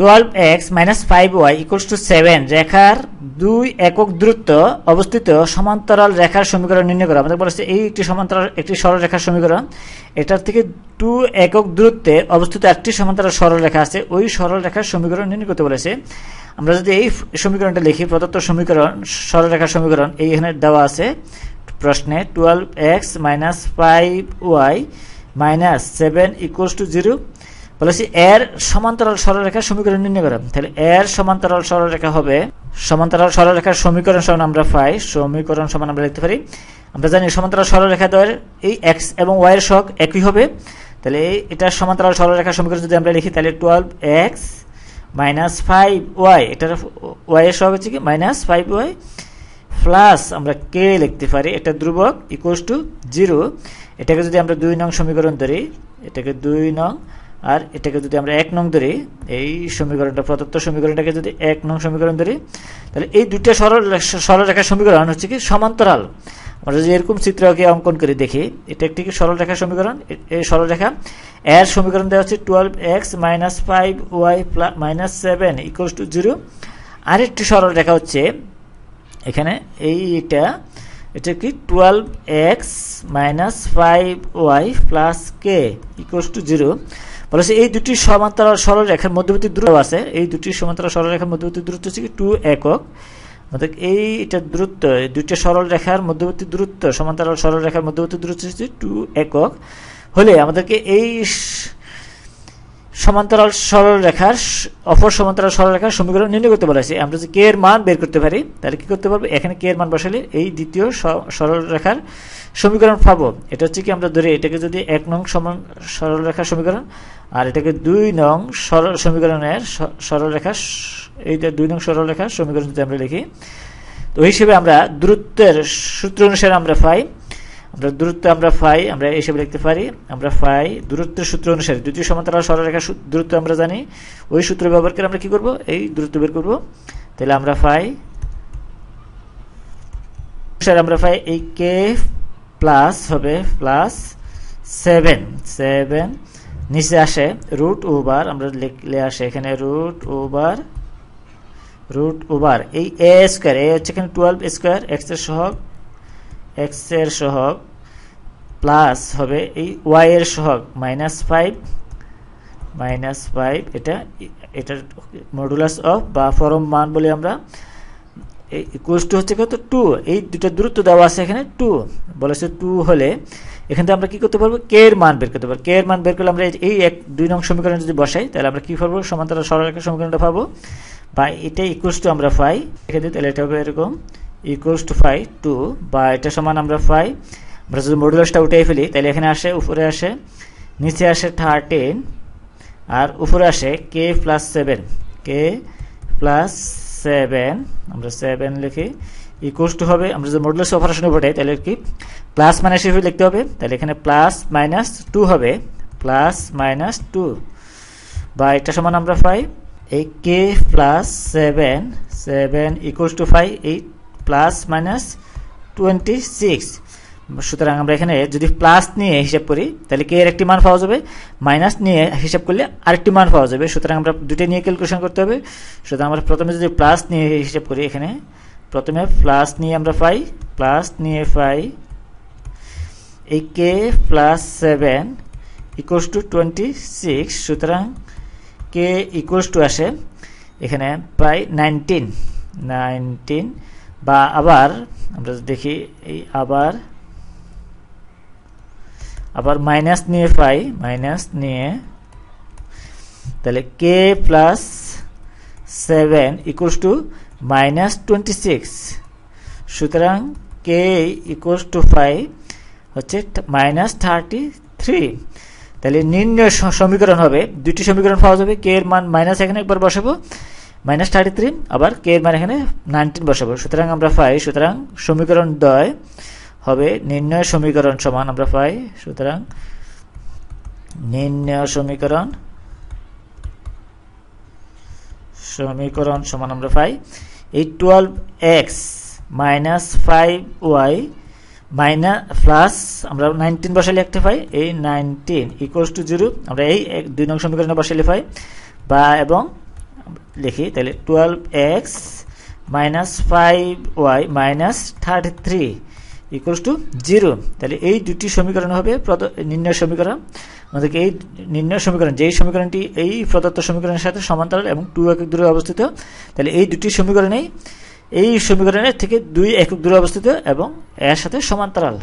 Twelve x minus five y equals to seven রেখার দুই একক দূরত্ব অবস্থিত সমান্তরাল রেখার সমীকরণ নির্ণয় করা। আমাদের বলেছে এই একটি সমান্তরাল, একটি সরল রেখার সমীকরণ। এটার থেকে টু একক দূরত্বে অবস্থিত একটি সমান্তরাল সরল রেখা আছে, ওই সরল রেখার সমীকরণ নির্ণয় করতে বলেছে। আমরা যদি এই সমীকরণটা লিখি, প্রদত্ত সমীকরণ, সরল রেখার সমীকরণ, এই এখানে দেওয়া আছে প্রশ্নে twelve x minus five y minus seven equals to zero বলেছি এর সমান্তরাল সরলরেখার সমীকরণ নির্ণয় করা। তাহলে এর সমান্তরাল সরলরেখা হবে, সমান্তরাল সরলরেখার সমীকরণ সমান আমরা পাই, সমীকরণ সমান আমরা লিখতে পারি। আমরা জানি সমান্তরাল সরলরেখা দ্বয়ের এই এক্স এবং ওয়াই এর শখ একই হবে। তাহলে এটা সমান্তরাল সরলরেখার সমীকরণ যদি আমরা লিখি, তাহলে twelve x minus five y এটার ওয়াই এর শখ হচ্ছে কি? মাইনাস ফাইভ ওয়াই প্লাস আমরা কে লিখতে পারি, এটা ধ্রুবক ইকুয়ালস টু জিরো এটাকে যদি আমরা দুই নং সমীকরণ ধরি, এটাকে দুই নং আর এটাকে যদি আমরা এক নং ধরি, এই সমীকরণটা, প্রদত্ত সমীকরণটাকে যদি এক নং সমীকরণ ধরি, তাহলে এই দুইটা সরল সরলরেখার সমীকরণ হচ্ছে কি সমান্তরাল। আমরা যদি এরকম চিত্রকে অঙ্কন করে দেখি, এটা একটি কি সরলরেখার সমীকরণ? এই সরলরেখা। এর সমীকরণ দেওয়া হচ্ছে twelve x minus five y plus minus seven equals to zero. আরেকটি সরল রেখা হচ্ছে, এখানে এইটা, এটা কি twelve x minus five y plus k equals to zero. বলেছে এই দুটি সমান্তরাল সরল রেখার মধ্যবর্তী দূরত্ব আছে। এই দুটি সমান্তরাল সরল রেখার মধ্যবর্তী দূরত্ব হচ্ছে টু একক। এই এটা দূরত্ব দুইটা সরল রেখার মধ্যবর্তী দূরত্ব, সমান্তরাল সরল রেখার মধ্যবর্তী দূরত্ব হচ্ছে টু একক। হলে আমাদেরকে এই সমান্তরাল সরল রেখার অপর সমান্তরাল সরল রেখার সমীকরণ নির্ণয় করতে বলেছে আমরা যদি কে এর মান বের করতে পারি, তাহলে কি করতে পারব? এখানে কে এর মান বসালে এই দ্বিতীয় সরল রেখার সমীকরণ পাবো। এটা হচ্ছে কি আমরা ধরে, এটাকে যদি এক নং সমান সরল রেখার সমীকরণ আর এটাকে দুই নং সরল সমীকরণের সরল রেখা এইটা দুই নং সরল রেখার সমীকরণ যদি আমরা লিখি, তো হিসেবে আমরা দূরত্বের সূত্র অনুসারে আমরা পাই, আমরা দূরত্ব আমরা ফাই আমরা এই হিসেবে লিখতে পারি, আমরা ফাই দূরত্বের সূত্র অনুসারে। দ্বিতীয় সমান্তরাল সরলরেখা দূরত্ব আমরা জানি, ওই সূত্র ব্যবহার করে আমরা কি করব? এই দূরত্ব বের করব। তাহলে আমরা ফাই আমরা পাই এই কে প্লাস হবে প্লাস সেভেন সেভেন নিচে আসে রুট ওভার আমরা লিখলে আসে এখানে রুট ওভার রুট ওভার এই এ স্কোয়ার এ হচ্ছে এখানে টুয়েলভ স্কোয়ার এক্সের সহগ এক্সের সহগ প্লাস হবে এই ওয়াই এর সহগ মাইনাস ফাইভ মাইনাস ফাইভ এটা, এটার মডুলাস অফ বা ফরম মান বলি আমরা, এই ইকুয়ালস টু হচ্ছে কত? টু এই দুটা দূরত্ব দেওয়া আছে এখানে টু বলেছে টু হলে এখান থেকে আমরা কি করতে পারব? কে এর মান বের করতে পারব। কে এর মান বের করলে আমরা এই এক, দুই নং সমীকরণ যদি বসাই, তাহলে আমরা কি পাবো? সমান্তরাল সরলরেখার সমীকরণটা পাবো। বা এটা ইকুয়ালস টু আমরা পাই এখানে তাহলে এটা হবে এরকম। ইকুয়ালস টু ফাই টু বা এটা সমান আমরা পাই আমরা যদি মডুলাসটা উঠে ফেলি, তাহলে এখানে আসে, উপরে আসে, নিচে আসে থার্টিন আর উপরে আসে k plus seven k plus seven আমরা সেভেন লিখি। ইকুয়ালস টু হবে, আমরা যদি মডুলাস অপারেশনে ঘটাই তাহলে কি? প্লাস মাইনাস হিসেবে লিখতে হবে। তাহলে এখানে প্লাস মাইনাস টু হবে। Plus minus two. বা এটা সমান আমরা পাই এই k plus seven seven equals to five এই প্লাস মাইনাস টোয়েন্টি সিক্স সুতরাং আমরা এখানে যদি প্লাস নিয়ে হিসাব করি, তাহলে কে এর একটি মান পাওয়া যাবে। মাইনাস নিয়ে হিসাব করলে আরেকটি মান পাওয়া যাবে। সুতরাং আমরা দুটো নিয়ে ক্যালকুলেশন করতে হবে। সুতরাং আমরা প্রথমে যদি প্লাস নিয়ে হিসাব করি এখানে, প্রথমে প্লাস নিয়ে আমরা পাই প্লাস নিয়ে পাই এই k plus seven equals to twenty six সুতরাং কে ইকুয়ালস টু আসে এখানে প্রায় নাইনটিন নাইনটিন বা আবার আমরা দেখি এই আবার আবার মাইনাস নিয়ে পাই মাইনাস নিয়ে, তাহলে k plus seven equals to minus twenty six সুতরাং কে ইকুয়ালস টু ফাইভ হচ্ছে মাইনাস থার্টি থ্রি তাহলে নির্ণয় সমীকরণ হবে। দুটি সমীকরণ পাওয়া যাবে। কে এর মান মাইনাস এখানে একবার বসাবো। মাইনাস থার্টি থ্রি আবার কে এর মান এখানে নাইনটিন বসাবো। সুতরাং আমরা পাই, সুতরাং সমীকরণ দয় হবে নির্ণয় সমীকরণ সমান আমরা পাই, সুতরাং নির্ণয় সমীকরণ সমীকরণ সমান আমরা পাই। এই twelve x minus five y minus plus আমরা নাইনটিন বসালে একটা পাই, এই নাইনটিন ইকুয়ালস টু জিরো আমরা এই দুই নং সমীকরণে বসালে পাই, বা এবং লিখি, তাহলে twelve x minus five y minus thirty three equals to zero তাহলে এই দুটি সমীকরণ হবে নির্ণয় সমীকরণ, আমাদেরকে এই নির্ণয় সমীকরণ, যেই সমীকরণটি, এই প্রদত্ত সমীকরণের সাথে সমান্তরাল এবং টু একক দূরে অবস্থিত, তাহলে এই দুটি সমীকরণেই এই সমীকরণের থেকে দুই একক দূরে অবস্থিত এবং এর সাথে সমান্তরাল।